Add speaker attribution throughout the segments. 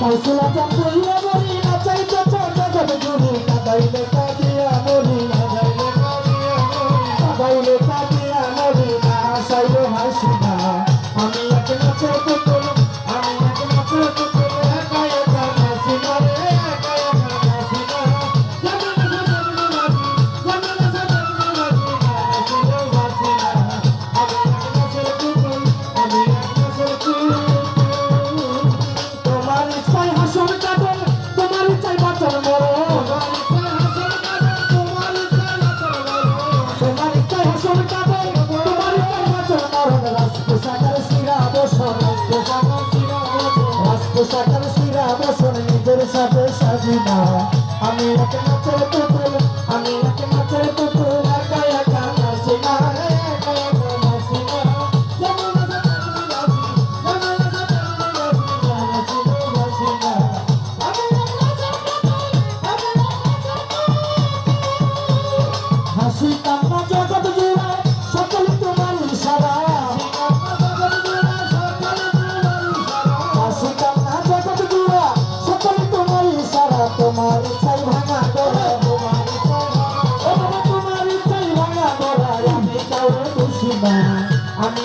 Speaker 1: মশলা চাপ I'm not going to do. I'm not going তোমার ইচ্ছাই ভাঙা দোলা
Speaker 2: তোমার
Speaker 1: তোমার ইচ্ছাই ভাঙা দোলা আমি কাউরে খুশি না। আমি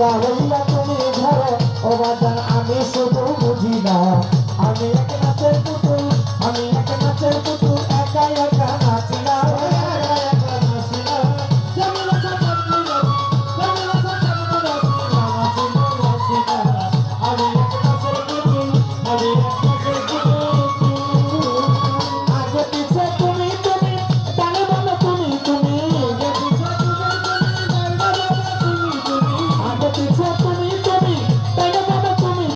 Speaker 1: রাজা হইয়া তুমি ধরো ও বাজান আমি শুধু বুঝি না। আমি এক পুতুল